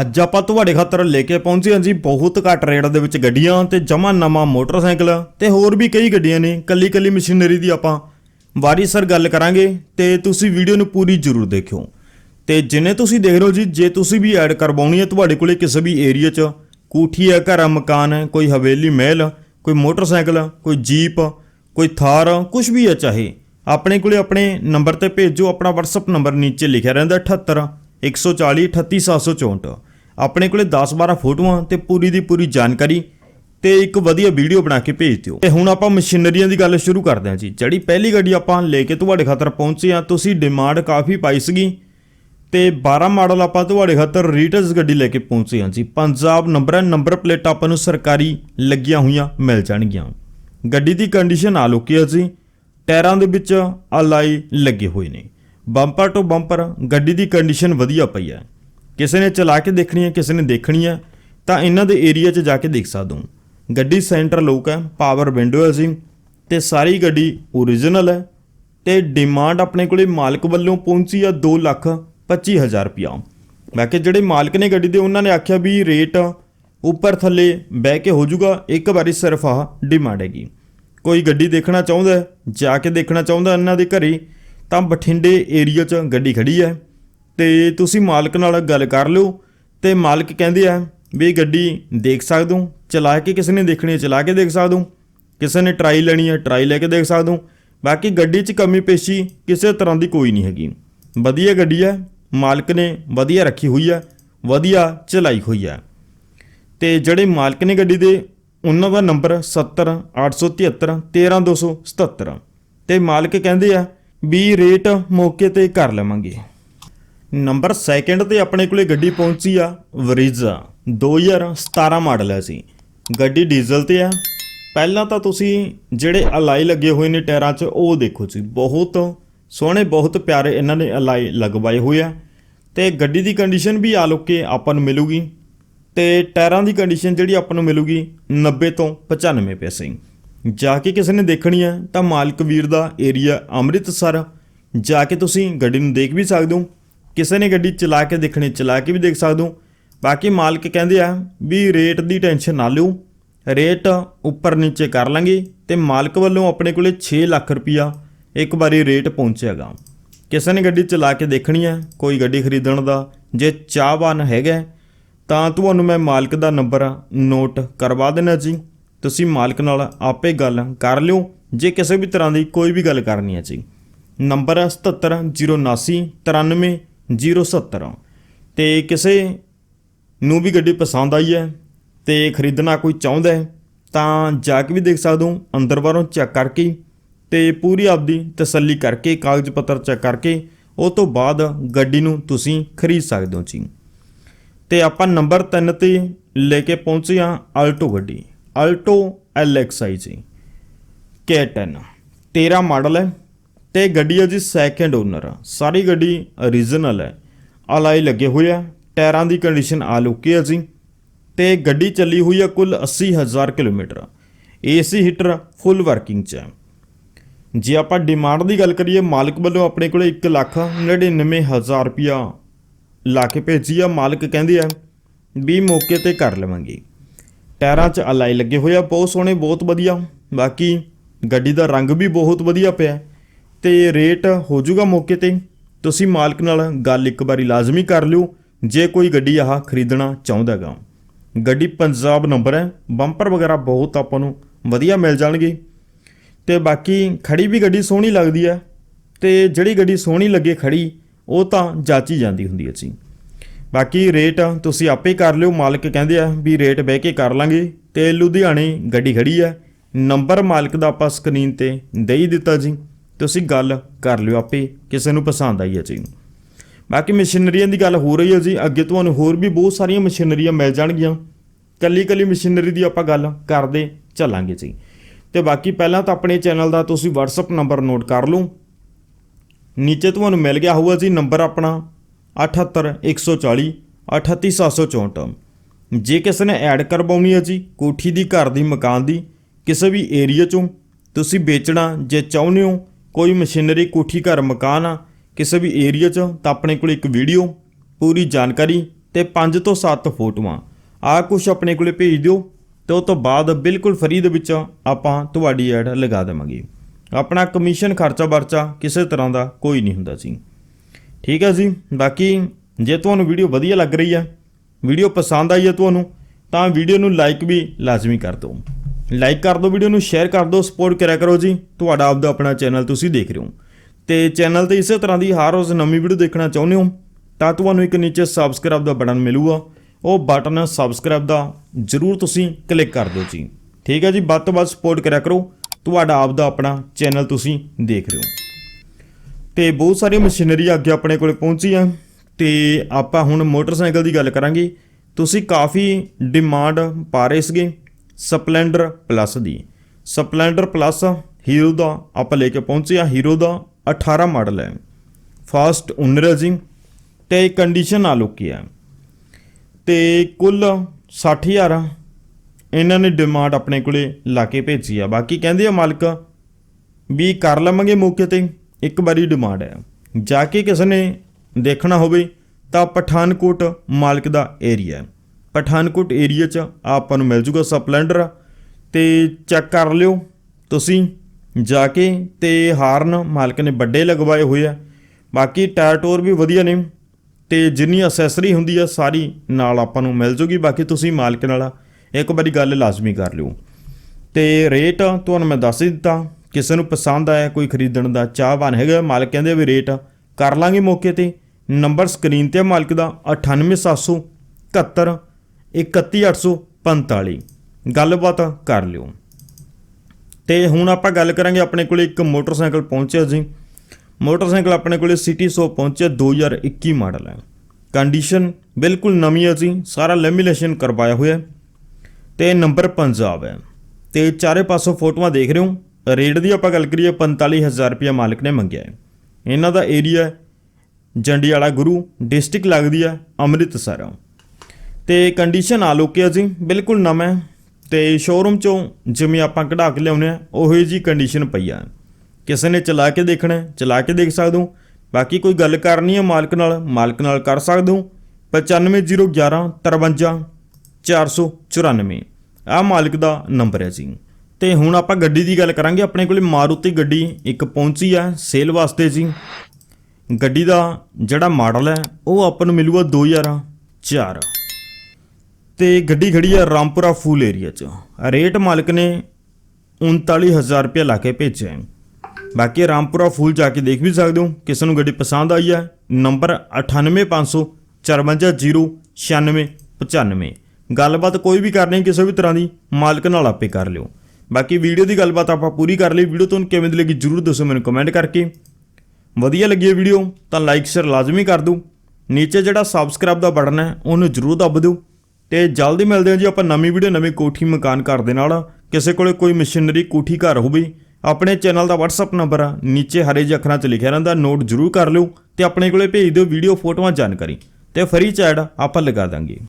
ਅੱਜ ਆਪਾਂ ਤੁਹਾਡੇ ਖਾਤਰ ਲੈ ਕੇ ਪਹੁੰਚੇ ਹਾਂ ਜੀ, ਬਹੁਤ ਘੱਟ ਰੇਟ ਦੇ ਵਿੱਚ ਗੱਡੀਆਂ ਤੇ ਜਮਾ ਨਵਾਂ ਮੋਟਰਸਾਈਕਲ ਤੇ ਹੋਰ ਵੀ ਕਈ ਗੱਡੀਆਂ ਨੇ ਕੱਲੀ ਕੱਲੀ ਮਸ਼ੀਨਰੀ ਦੀ ਆਪਾਂ ਵਾਰੀ ਸਰ ਗੱਲ ਕਰਾਂਗੇ ਤੇ ਤੁਸੀਂ ਵੀਡੀਓ ਨੂੰ ਪੂਰੀ ਜ਼ਰੂਰ ਦੇਖਿਓ। ਤੇ ਜਿੰਨੇ ਤੁਸੀਂ ਦੇਖ ਰਹੇ ਹੋ ਜੀ, ਜੇ ਤੁਸੀਂ ਵੀ ਐਡ ਕਰਵਾਉਣੀ ਹੈ ਤੁਹਾਡੇ ਕੋਲੇ ਕਿਸੇ ਵੀ ਏਰੀਆ 'ਚ, ਕੋਠੀ ਹੈ, ਘਰ ਹੈ, ਮਕਾਨ ਹੈ, ਕੋਈ ਹਵੇਲੀ ਮਹਿਲ, ਕੋਈ ਮੋਟਰਸਾਈਕਲ, ਕੋਈ ਜੀਪ, ਕੋਈ ਥਾਰ ਕੁਝ ਵੀ ਹੈ ਚਾਹੇ, ਆਪਣੇ ਕੋਲੇ ਆਪਣੇ ਨੰਬਰ ਤੇ ਭੇਜੋ, ਆਪਣਾ WhatsApp ਨੰਬਰ ਨੀਚੇ ਲਿਖਿਆ ਰਹਿੰਦਾ 78 140 38764 ਆਪਣੇ ਕੋਲੇ 10-12 ਫੋਟੋਆਂ ਤੇ ਪੂਰੀ ਦੀ ਪੂਰੀ ਜਾਣਕਾਰੀ ਤੇ ਇੱਕ ਵਧੀਆ ਵੀਡੀਓ ਬਣਾ ਕੇ ਭੇਜ ਦਿਓ। ਤੇ ਹੁਣ ਆਪਾਂ ਮਸ਼ੀਨਰੀਆਂ ਦੀ ਗੱਲ ਸ਼ੁਰੂ ਕਰਦੇ ਹਾਂ ਜੀ। ਜਿਹੜੀ ਪਹਿਲੀ ਗੱਡੀ ਆਪਾਂ ਲੈ ਕੇ ਤੁਹਾਡੇ ਖਾਤਰ ਪਹੁੰਚੇ ਆ ਤੁਸੀਂ ਡਿਮਾਂਡ ਕਾਫੀ ਪਾਈ ਸੀਗੀ ਤੇ 12 ਮਾਡਲ ਆਪਾਂ ਤੁਹਾਡੇ ਖਾਤਰ ਰੀਟਸ ਗੱਡੀ ਲੈ ਕੇ ਪਹੁੰਚੇ ਹਾਂ ਜੀ। ਪੰਜਾਬ ਨੰਬਰ ਹੈ ਨੰਬਰ ਪਲੇਟ ਆਪਾਂ ਨੂੰ ਸਰਕਾਰੀ ਲੱਗੀਆਂ ਹੋਈਆਂ ਮਿਲ ਜਾਣਗੀਆਂ। ਗੱਡੀ ਦੀ ਕੰਡੀਸ਼ਨ ਆ ਲੁਕੀ ਹੈ ਜੀ। ਟਾਇਰਾਂ ਦੇ ਵਿੱਚ ਅਲਾਈ ਲੱਗੇ ਹੋਏ ਨੇ। ਬੰਪਰ ਟੂ ਬੰਪਰ ਗੱਡੀ ਦੀ ਕੰਡੀਸ਼ਨ ਵਧੀਆ ਪਈ ਹੈ। ਕਿਸੇ ਨੇ ਚਲਾ ਕੇ ਦੇਖਣੀ ਹੈ, ਕਿਸੇ ਨੇ ਦੇਖਣੀ ਹੈ, ਤਾਂ ਇਹਨਾਂ ਦੇ ਏਰੀਆ 'ਚ ਜਾ ਕੇ ਦੇਖ ਸਕਦੇ ਹੋ। ਗੱਡੀ ਸੈਂਟਰ ਲੋਕ ਹੈ ਪਾਵਰ ਵਿੰਡੋ ਹੈ ਜੀ, ਤੇ ਸਾਰੀ ਗੱਡੀ ਓਰੀਜਨਲ ਹੈ, ਤੇ ਡਿਮਾਂਡ ਆਪਣੇ ਕੋਲੇ ਮਾਲਕ ਵੱਲੋਂ ਪਹੁੰਚੀ ਆ 2 ਲੱਖ 25 ਹਜ਼ਾਰ ਰੁਪਇਆ। ਬਾਕੀ ਜਿਹੜੇ ਮਾਲਕ ਨੇ ਗੱਡੀ ਦੇ, ਉਹਨਾਂ ਨੇ ਆਖਿਆ ਵੀ ਰੇਟ ਉੱਪਰ ਥੱਲੇ ਬਹਿ ਕੇ ਹੋ ਜਾਊਗਾ, ਇੱਕ ਵਾਰੀ ਸਿਰਫ ਆਹ ਡਿਮਾਂਡ ਹੈਗੀ। ਕੋਈ ਗੱਡੀ ਦੇਖਣਾ ਚਾਹੁੰਦਾ ਜਾ ਕੇ ਦੇਖਣਾ ਚਾਹੁੰਦਾ ਇਹਨਾਂ ਦੇ ਘਰੇ, ਤਾਂ ਬਠਿੰਡੇ ਏਰੀਆ 'ਚ ਗੱਡੀ ਖੜੀ ਹੈ। ਤੇ ਤੁਸੀਂ ਮਾਲਕ ਨਾਲ ਗੱਲ ਕਰ ਲਿਓ। ਤੇ ਮਾਲਕ ਕਹਿੰਦੇ ਆ, ਵੀ ਗੱਡੀ ਦੇਖ ਸਕਦੇ ਹੋ ਚਲਾ ਕੇ ਕਿਸੇ ਨੇ ਦੇਖਣੀ ਹੈ, ਚਲਾ ਕੇ ਦੇਖ ਸਕਦੇ। ਹੋ ਕਿਸੇ ਨੇ ਟਰਾਈ ਲੈਣੀ ਹੈ ਟਰਾਈ ਲੈ ਕੇ ਦੇਖ ਸਕਦੇ। ਹੋ ਬਾਕੀ ਗੱਡੀ 'ਚ ਕਮੀ ਪੇਸ਼ੀ ਕਿਸੇ ਤਰ੍ਹਾਂ ਦੀ ਕੋਈ ਨਹੀਂ ਹੈਗੀ। ਵਧੀਆ ਗੱਡੀ ਹੈ, ਮਾਲਕ ਨੇ ਵਧੀਆ ਰੱਖੀ ਹੋਈ ਹੈ, ਵਧੀਆ ਚਲਾਈ ਹੋਈ ਹੈ। ਤੇ ਜਿਹੜੇ ਮਾਲਕ ਨੇ ਗੱਡੀ ਦੇ, ਉਹਨਾਂ ਦਾ ਨੰਬਰ 70873 13277 ਤੇ ਮਾਲਕ ਕਹਿੰਦੇ ਆ, ਵੀ ਰੇਟ ਮੌਕੇ ਤੇ ਕਰ ਲਵਾਂਗੇ। ਨੰਬਰ ਸੈਕਿੰਡ ਤੇ ਆਪਣੇ ਕੋਲੇ ਗੱਡੀ ਪਹੁੰਚੀ ਆ, ਵਰੀਜ਼ਾ। 2017 ਮਾਡਲ ਹੈ ਸੀ। ਗੱਡੀ ਡੀਜ਼ਲ ਤੇ ਆ। ਪਹਿਲਾਂ ਤਾਂ ਤੁਸੀਂ ਜਿਹੜੇ ਅਲਾਈ ਲੱਗੇ ਹੋਏ ਨੇ ਟਾਇਰਾਂ 'ਚ, ਉਹ ਦੇਖੋ ਜੀ। ਬਹੁਤ ਸੋਹਣੇ, ਬਹੁਤ ਪਿਆਰੇ ਇਹਨਾਂ ਨੇ ਅਲਾਈ ਲਗਵਾਏ ਹੋਏ ਆ। ਤੇ ਗੱਡੀ ਦੀ ਕੰਡੀਸ਼ਨ ਵੀ ਆ ਲੁਕੇ ਆਪਾਂ ਨੂੰ ਮਿਲੂਗੀ। ਤੇ ਟਾਇਰਾਂ ਦੀ ਕੰਡੀਸ਼ਨ ਜਿਹੜੀ ਆਪਾਂ ਨੂੰ ਮਿਲੂਗੀ 90 ਤੋਂ 95 ਪੈਸੇ ਜਾ ਕੇ ਕਿਸੇ ਨੇ ਦੇਖਣੀ ਹੈ ਤਾਂ ਮਾਲਕ ਵੀਰ ਦਾ ਏਰੀਆ ਅੰਮ੍ਰਿਤਸਰ। ਜਾ ਕੇ ਤੁਸੀਂ ਗੱਡੀ ਨੂੰ ਦੇਖ ਵੀ ਸਕਦੇ ਹੋ। ਕਿਸੇ ਨੇ ਗੱਡੀ ਚਲਾ ਕੇ ਦੇਖਣੀ, ਚਲਾ ਕੇ ਵੀ ਦੇਖ ਸਕਦੇ ਹੋ। ਬਾਕੀ ਮਾਲਕ ਕਹਿੰਦੇ ਆ ਵੀ ਰੇਟ ਦੀ ਟੈਨਸ਼ਨ ਨਾ ਲਿਓ। ਰੇਟ ਉੱਪਰ ਨੀਚੇ ਕਰ ਲਾਂਗੇ ਤੇ ਮਾਲਕ ਵੱਲੋਂ ਆਪਣੇ ਕੋਲੇ 6 ਲੱਖ ਰੁਪਇਆ ਇੱਕ ਵਾਰੀ ਰੇਟ ਪਹੁੰਚੇਗਾ। ਕਿਸੇ ਨੇ ਗੱਡੀ ਚਲਾ ਕੇ ਦੇਖਣੀ ਹੈ ਕੋਈ ਗੱਡੀ ਖਰੀਦਣ ਦਾ, ਜੇ ਚਾਹਵਾਨ ਹੈਗਾ, ਤਾਂ ਤੁਹਾਨੂੰ ਮੈਂ ਮਾਲਕ ਦਾ ਨੰਬਰ ਨੋਟ ਕਰਵਾ ਦੇਣਾ ਜੀ। ਤੁਸੀਂ ਮਾਲਕ ਨਾਲ ਆਪੇ ਗੱਲ ਕਰ ਲਿਓ, ਜੇ ਕਿਸੇ ਵੀ ਤਰ੍ਹਾਂ ਦੀ ਕੋਈ ਵੀ ਗੱਲ ਕਰਨੀ ਹੈ ਜੀ। ਨੰਬਰ 77097939 070 ਤੇ ਕਿਸੇ ਨੂੰ ਵੀ ਗੱਡੀ ਪਸੰਦ ਆਈ ਹੈ ਤੇ ਖਰੀਦਣਾ ਕੋਈ ਚਾਹੁੰਦਾ ਹੈ, ਤਾਂ ਜਾ ਕੇ ਵੀ ਦੇਖ ਸਕਦੇ ਹੋ, ਅੰਦਰ ਬਾਹਰੋਂ ਚੈੱਕ ਕਰਕੇ ਤੇ ਪੂਰੀ ਆਪਦੀ ਤਸੱਲੀ ਕਰਕੇ, ਕਾਗਜ਼ ਪੱਤਰ ਚੈੱਕ ਕਰਕੇ, ਉਹ ਤੋਂ ਬਾਅਦ ਗੱਡੀ ਨੂੰ ਤੁਸੀਂ ਖਰੀਦ ਸਕਦੇ ਹੋ ਜੀ। ਤੇ ਆਪਾਂ ਨੰਬਰ 3 ਤੇ ਲੈ ਕੇ ਪਹੁੰਚੇ ਆ ਆਲਟੋ ਗੱਡੀ, ਆਲਟੋ ਐਲਐਕਸਆਈ ਜੀ K10 13 ਮਾਡਲ ਹੈ। ਤੇ ਗੱਡੀ ਹੈ ਜੀ ਸੈਕੰਡ ਓਨਰ ਸਾਰੀ ਗੱਡੀ ਰੀਜਨਲ ਹੈ। ਅਲਾਈ ਲੱਗੇ ਹੋਏ ਆ। ਟਾਇਰਾਂ ਦੀ ਕੰਡੀਸ਼ਨ ਆ ਲੁਕੀ ਹੈ ਜੀ। ਤੇ ਗੱਡੀ ਚੱਲੀ ਹੋਈ ਆ ਕੁੱਲ 80000 kilometre AC heater full working 'ਚ ਹੈ ਜੇ ਆਪਾਂ ਡਿਮਾਂਡ ਦੀ ਗੱਲ ਕਰੀਏ, ਮਾਲਕ ਵੱਲੋਂ ਆਪਣੇ ਕੋਲ 1 ਲੱਖ 99000 ਰੁਪਇਆ ਲਾ ਕੇ ਭੇਜੀ ਆ। ਮਾਲਕ ਕਹਿੰਦੇ ਆ ਵੀ ਮੌਕੇ ਤੇ ਕਰ ਲਵਾਂਗੇ। ਟਾਇਰਾਂ 'ਚ ਅਲਾਈ ਲੱਗੇ ਹੋਏ ਆ। ਬਹੁਤ ਸੋਹਣੇ, ਬਹੁਤ ਵਧੀਆ। ਬਾਕੀ ਗੱਡੀ ਦਾ ਰੰਗ ਵੀ ਬਹੁਤ ਵਧੀਆ ਪਿਆ। ਤੇ ਰੇਟ ਹੋ ਜਾਊਗਾ ਮੌਕੇ ਤੇ। ਤੁਸੀਂ ਮਾਲਕ ਨਾਲ ਗੱਲ ਇੱਕ ਵਾਰੀ ਲਾਜ਼ਮੀ ਕਰ ਲਿਓ। ਜੇ ਕੋਈ ਗੱਡੀ ਆਹ ਖਰੀਦਣਾ ਚਾਹੁੰਦਾ ਹੈਗਾ। ਗੱਡੀ ਪੰਜਾਬ ਨੰਬਰ ਹੈ। ਬੰਪਰ ਵਗੈਰਾ ਬਹੁਤ ਆਪਾਂ ਨੂੰ ਵਧੀਆ ਮਿਲ ਜਾਣਗੇ। ਤੇ ਬਾਕੀ ਖੜੀ ਵੀ ਗੱਡੀ ਸੋਹਣੀ ਲੱਗਦੀ ਹੈ। ਤੇ ਜਿਹੜੀ ਗੱਡੀ ਸੋਹਣੀ ਲੱਗੇ ਖੜੀ, ਉਹ ਤਾਂ ਜਾਚੀ ਜਾਂਦੀ ਹੁੰਦੀ ਹੈ ਜੀ। ਬਾਕੀ ਰੇਟ ਤੁਸੀਂ ਆਪੇ ਕਰ ਲਿਓ। ਮਾਲਕ ਕਹਿੰਦੇ ਆ ਵੀ ਰੇਟ ਬਹਿ ਕੇ ਕਰ ਲਾਂਗੇ। ਤੇ ਲੁਧਿਆਣੇ ਗੱਡੀ ਖੜੀ ਹੈ। ਨੰਬਰ ਮਾਲਕ ਦਾ ਆਪਾਂ ਸਕਰੀਨ ਤੇ ਦੇ ਹੀ ਦਿੱਤਾ ਜੀ। ਤੁਸੀਂ ਗੱਲ ਕਰ ਲਿਓ ਆਪੇ, ਕਿਸੇ ਨੂੰ ਪਸੰਦ ਆਈ ਹੈ ਜੀ ਬਾਕੀ ਮਸ਼ੀਨਰੀਆਂ ਦੀ ਗੱਲ ਹੋ ਰਹੀ ਹੈ ਜੀ, ਅੱਗੇ ਤੁਹਾਨੂੰ ਹੋਰ ਵੀ ਬਹੁਤ ਸਾਰੀਆਂ ਮਸ਼ੀਨਰੀਆਂ ਮਿਲ ਜਾਣਗੀਆਂ। ਕੱਲੀ ਕੱਲੀ ਮਸ਼ੀਨਰੀ ਦੀ ਆਪਾਂ ਗੱਲ ਕਰਦੇ ਚੱਲਾਂਗੇ ਜੀ। ਤੇ ਬਾਕੀ ਪਹਿਲਾਂ ਤਾਂ ਆਪਣੇ ਚੈਨਲ ਦਾ ਤੁਸੀਂ WhatsApp ਨੰਬਰ ਨੋਟ ਕਰ ਲਓ। ਨੀਚੇ ਤੁਹਾਨੂੰ ਮਿਲ ਗਿਆ ਹੋਊਗਾ ਜੀ ਨੰਬਰ ਆਪਣਾ 78140 38764 ਜੇ ਕਿਸੇ ਨੇ ਐਡ ਕਰਵਾਉਣੀ ਹੈ ਜੀ, ਕੋਠੀ ਦੀ, ਘਰ ਦੀ, ਮਕਾਨ ਦੀ, ਕਿਸੇ ਵੀ ਏਰੀਆ ਚੋਂ, ਤੁਸੀਂ ਵੇਚਣਾ ਜੇ ਚਾਹੁੰਦੇ ਹੋ ਕੋਈ ਮਸ਼ੀਨਰੀ, ਕੋਠੀ, ਘਰ, ਮਕਾਨ ਆ ਕਿਸੇ ਵੀ ਏਰੀਆ 'ਚ, ਤਾਂ ਆਪਣੇ ਕੋਲ ਇੱਕ ਵੀਡੀਓ ਪੂਰੀ ਜਾਣਕਾਰੀ ਤੇ 5 ਤੋਂ 7 ਫੋਟੋਆਂ। ਆ ਕੁਝ ਆਪਣੇ ਕੋਲੇ ਭੇਜ ਦਿਓ ਤੇ ਉਸ ਤੋਂ ਬਾਅਦ ਬਿਲਕੁਲ ਫਰੀ ਦੇ ਵਿੱਚ ਆਪਾਂ ਤੁਹਾਡੀ ਐਡ ਲਗਾ ਦੇਵਾਂਗੇ। ਆਪਣਾ ਕਮਿਸ਼ਨ ਖਰਚਾ ਵਰਚਾ ਕਿਸੇ ਤਰ੍ਹਾਂ ਦਾ ਕੋਈ ਨਹੀਂ ਹੁੰਦਾ ਸੀ ਠੀਕ ਹੈ ਜੀ, ਬਾਕੀ ਜੇ ਤੁਹਾਨੂੰ ਵੀਡੀਓ ਵਧੀਆ ਲੱਗ ਰਹੀ ਹੈ ਵੀਡੀਓ ਪਸੰਦ ਆਈ ਹੈ ਤੁਹਾਨੂੰ, ਤਾਂ ਵੀਡੀਓ ਨੂੰ ਲਾਈਕ ਵੀ ਲਾਜ਼ਮੀ ਕਰ ਦਿਓ। ਲਾਈਕ ਕਰ ਦਿਓ ਵੀਡੀਓ ਨੂੰ, ਸ਼ੇਅਰ ਕਰ ਦਿਓ ਸਪੋਰਟ ਕਰਿਆ ਕਰੋ ਜੀ। ਤੁਹਾਡਾ ਆਪਦਾ ਆਪਣਾ ਚੈਨਲ ਤੁਸੀਂ ਦੇਖ ਰਹੇ ਹੋ। ਤੇ ਚੈਨਲ ਤੇ ਇਸੇ ਤਰ੍ਹਾਂ ਦੀ ਹਰ ਰੋਜ਼ ਨਵੀਂ ਵੀਡੀਓ ਦੇਖਣਾ ਚਾਹੁੰਦੇ ਹੋ, ਤਾਂ ਤੁਹਾਨੂੰ ਇੱਕ ਨੀਚੇ ਸਬਸਕ੍ਰਾਈਬ ਦਾ ਬਟਨ ਮਿਲੂਗਾ। ਉਹ ਬਟਨ ਸਬਸਕ੍ਰਾਈਬ ਦਾ ਜਰੂਰ ਤੁਸੀਂ ਕਲਿੱਕ ਕਰ ਦਿਓ ਜੀ। ਠੀਕ ਹੈ ਜੀ, ਵੱਧ ਤੋਂ ਵੱਧ ਸਪੋਰਟ ਕਰਿਆ ਕਰੋ। ਤੁਹਾਡਾ ਆਪਦਾ ਆਪਣਾ ਚੈਨਲ ਤੁਸੀਂ ਦੇਖ ਰਹੇ ਹੋ। ਤੇ ਬਹੁਤ ਸਾਰੀ ਮਸ਼ੀਨਰੀ ਅੱਗੇ ਆਪਣੇ ਕੋਲੇ ਪਹੁੰਚੀ ਆ ਤੇ ਆਪਾਂ ਹੁਣ ਮੋਟਰਸਾਈਕਲ ਦੀ ਗੱਲ ਕਰਾਂਗੇ। ਤੁਸੀਂ ਕਾਫੀ ਡਿਮਾਂਡ ਪਾ ਰਹੇ ਸੀਗੇ। ਸਪਲੈਂਡਰ ਪਲੱਸ ਦੀ। ਸਪਲੈਂਡਰ ਪਲੱਸ ਹੀਰੋ ਦਾ ਆਪਾਂ ਲੈ ਕੇ ਪਹੁੰਚੇ ਆ। ਹੀਰੋ ਦਾ 18 ਮਾਡਲ ਹੈ। ਫਾਸਟ ਓਨਰ ਹੈ ਜੀ ਤੇ ਕੰਡੀਸ਼ਨ ਆ ਲੁਕੀ ਆ ਤੇ ਕੁੱਲ 60000 ਇਹਨਾਂ ਨੇ ਡਿਮਾਂਡ ਆਪਣੇ ਕੋਲੇ ਲਾ ਕੇ ਭੇਜੀ ਆ। ਬਾਕੀ ਕਹਿੰਦੇ ਆ ਮਾਲਕ ਵੀ ਕਰ ਲਵਾਂਗੇ ਮੌਕੇ ਤੇ, ਇੱਕ ਵਾਰੀ ਡਿਮਾਂਡ ਹੈ। ਜਾ ਕੇ ਕਿਸੇ ਨੇ ਦੇਖਣਾ ਹੋਵੇ ਤਾਂ ਪਠਾਨਕੋਟ ਮਾਲਕ ਦਾ ਏਰੀਆ ਪਠਾਨਕੋਟ ਏਰੀਆ 'ਚ ਆਪਾਂ ਨੂੰ ਮਿਲ ਜੂਗਾ ਸਪਲੈਂਡਰ। ਤੇ ਚੈੱਕ ਕਰ ਲਿਓ ਤੁਸੀਂ ਜਾ ਕੇ ਤੇ ਹਾਰਨ ਮਾਲਕ ਨੇ ਵੱਡੇ ਲਗਵਾਏ ਹੋਏ ਆ। ਬਾਕੀ ਟਾਇਰ ਟੋਰ ਵੀ ਵਧੀਆ ਨੇ ਤੇ ਜਿੰਨੀ ਅਸੈਸਰੀ ਹੁੰਦੀ ਆ ਸਾਰੀ ਨਾਲ ਆਪਾਂ ਨੂੰ ਮਿਲ ਜੂਗੀ। ਬਾਕੀ ਤੁਸੀਂ ਮਾਲਕ ਨਾਲ ਇੱਕ ਵਾਰੀ ਗੱਲ ਲਾਜ਼ਮੀ ਕਰ ਲਿਓ। ਤੇ ਰੇਟ ਤੁਹਾਨੂੰ ਮੈਂ ਦੱਸ ਦਿੱਤਾ, ਕਿਸੇ ਨੂੰ ਪਸੰਦ ਆਇਆ, ਕੋਈ ਖਰੀਦਣ ਦਾ ਚਾਹਵਾਨ ਹੈਗਾ, ਮਾਲਕ ਕਹਿੰਦੇ ਵੀ ਰੇਟ ਕਰ ਲਾਂਗੇ ਮੌਕੇ ਤੇ। ਨੰਬਰ ਸਕਰੀਨ ਤੇ ਆ ਮਾਲਕ ਦਾ 98771 31845 ਗੱਲਬਾਤ ਕਰ ਲਿਓ। ਤੇ ਹੁਣ ਆਪਾਂ ਗੱਲ ਕਰਾਂਗੇ ਆਪਣੇ ਕੋਲੇ ਇੱਕ ਮੋਟਰਸਾਈਕਲ ਪਹੁੰਚਿਆ ਜੀ। ਮੋਟਰਸਾਈਕਲ ਆਪਣੇ ਕੋਲੇ ਸਿਟੀ 100 ਪਹੁੰਚਿਆ 2021 ਮਾਡਲ ਹੈ। ਕੰਡੀਸ਼ਨ ਬਿਲਕੁਲ ਨਵੀਂ ਹੈ ਜੀ, ਸਾਰਾ ਲੈਮੀਨੇਸ਼ਨ ਕਰਵਾਇਆ ਹੋਇਆ ਹੈ। ਤੇ ਨੰਬਰ ਪੰਜਾਬ ਹੈ। ਤੇ ਚਾਰੇ ਪਾਸੋਂ ਫੋਟੋਆਂ ਦੇਖ ਰਹੇ ਹੋ। ਰੇਟ ਦੀ ਆਪਾਂ ਗੱਲ ਕਰੀਏ 45000 ਰੁਪਏ ਮਾਲਕ ਨੇ ਮੰਗਿਆ ਹੈ। ਇਹਨਾਂ ਦਾ ਏਰੀਆ ਜੰਡਿਆਲਾ ਗੁਰੂ, ਡਿਸਟ੍ਰਿਕਟ ਲੱਗਦੀ ਹੈ ਅੰਮ੍ਰਿਤਸਰ। ਤੇ ਕੰਡੀਸ਼ਨ ਆ ਲੋਕਿਆ ਜੀ, ਬਿਲਕੁਲ ਨਵਾਂ ਹੈ। ਤੇ ਸ਼ੋਰੂਮ ਚੋਂ ਜਿਵੇਂ ਆਪਾਂ ਕਢਾ ਕੇ ਲਿਆਉਨੇ ਆ ਉਹੀ ਜੀ ਕੰਡੀਸ਼ਨ ਪਈ ਆ। ਕਿਸੇ ਨੇ ਚਲਾ ਕੇ ਦੇਖਣਾ ਚਲਾ ਕੇ ਦੇਖ ਸਕਦੇ ਹੋ। ਬਾਕੀ ਕੋਈ ਗੱਲ ਕਰਨੀ ਹੈ ਮਾਲਕ ਨਾਲ ਮਾਲਕ ਨਾਲ ਕਰ ਸਕਦੇ ਹੋ। 95011 53 494 ਆ ਮਾਲਕ ਦਾ ਨੰਬਰ ਹੈ ਜੀ। ਤੇ ਹੁਣ ਆਪਾਂ ਗੱਡੀ ਦੀ ਗੱਲ ਕਰਾਂਗੇ, ਆਪਣੇ ਕੋਲੇ ਮਾਰੂਤੀ ਗੱਡੀ ਇੱਕ ਪਹੁੰਚੀ ਆ ਸੇਲ ਵਾਸਤੇ ਜੀ। ਗੱਡੀ ਦਾ ਜਿਹੜਾ ਮਾਡਲ ਹੈ, ਉਹ ਆਪਾਂ ਨੂੰ ਮਿਲੂਗਾ 2004 ਤੇ ਗੱਡੀ ਖੜੀ ਆ ਰਾਮਪੁਰਾ ਫੂਲ ਏਰੀਆ 'ਚ। ਰੇਟ ਮਾਲਕ ਨੇ 39000 ਰੁਪਏ ਲਾ ਕੇ ਭੇਜਿਆ ਹੈ। ਬਾਕੀ ਰਾਮਪੁਰਾ ਫੂਲ ਜਾ ਕੇ ਦੇਖ ਵੀ ਸਕਦੇ ਹੋ, ਕਿਸੇ ਨੂੰ ਗੱਡੀ ਪਸੰਦ ਆਈ ਹੈ ਨੰਬਰ 9850450995 ਗੱਲਬਾਤ ਕੋਈ ਵੀ ਕਰਨੀ ਕਿਸੇ ਵੀ ਤਰ੍ਹਾਂ ਦੀ, ਮਾਲਕ ਨਾਲ ਆਪੇ ਕਰ ਲਿਓ। ਬਾਕੀ ਵੀਡੀਓ ਦੀ ਗੱਲਬਾਤ ਆਪਾਂ ਪੂਰੀ ਕਰ ਲਈ। ਵੀਡੀਓ ਤੁਹਾਨੂੰ ਕਿਵੇਂ ਦੀ ਲੱਗੀ ਜਰੂਰ ਦੱਸੋ ਮੈਨੂੰ ਕਮੈਂਟ ਕਰਕੇ। ਵਧੀਆ ਲੱਗੀ ਇਹ ਵੀਡੀਓ, ਤਾਂ ਲਾਈਕ ਸ਼ੇਅਰ ਲਾਜ਼ਮੀ ਕਰ ਦਿਓ। ਨੀਚੇ ਜਿਹੜਾ ਸਬਸਕ੍ਰਾਈਬ ਦਾ ਬਟਨ ਹੈ, ਉਹਨੂੰ ਜਰੂਰ ਦਬ ਦਿਓ। ਤੇ ਜਲਦੀ ਮਿਲਦੇ ਹਾਂ ਜੀ ਆਪਾਂ ਨਵੀਂ ਵੀਡੀਓ, ਨਵੀਂ ਕੋਠੀ ਮਕਾਨ ਘਰ ਦੇ ਨਾਲ। ਕਿਸੇ ਕੋਲੇ ਕੋਈ ਮਸ਼ੀਨਰੀ ਕੋਠੀ ਘਰ ਹੋਵੇ ਆਪਣੇ ਚੈਨਲ ਦਾ WhatsApp ਨੰਬਰ ਆ, ਨੀਚੇ ਹਰੇ ਜਿਹੇ ਅੱਖਰਾਂ 'ਚ ਲਿਖਿਆ ਰਹਿੰਦਾ ਨੋਟ ਜਰੂਰ ਕਰ ਲਿਓ ਤੇ ਆਪਣੇ ਕੋਲੇ ਭੇਜ ਦਿਓ ਵੀਡੀਓ, ਫੋਟੋਆਂ, ਜਾਣਕਾਰੀ। ਤੇ ਫਰੀ ਚੈਟ ਆਪਾਂ ਲਗਾ ਦਾਂਗੇ।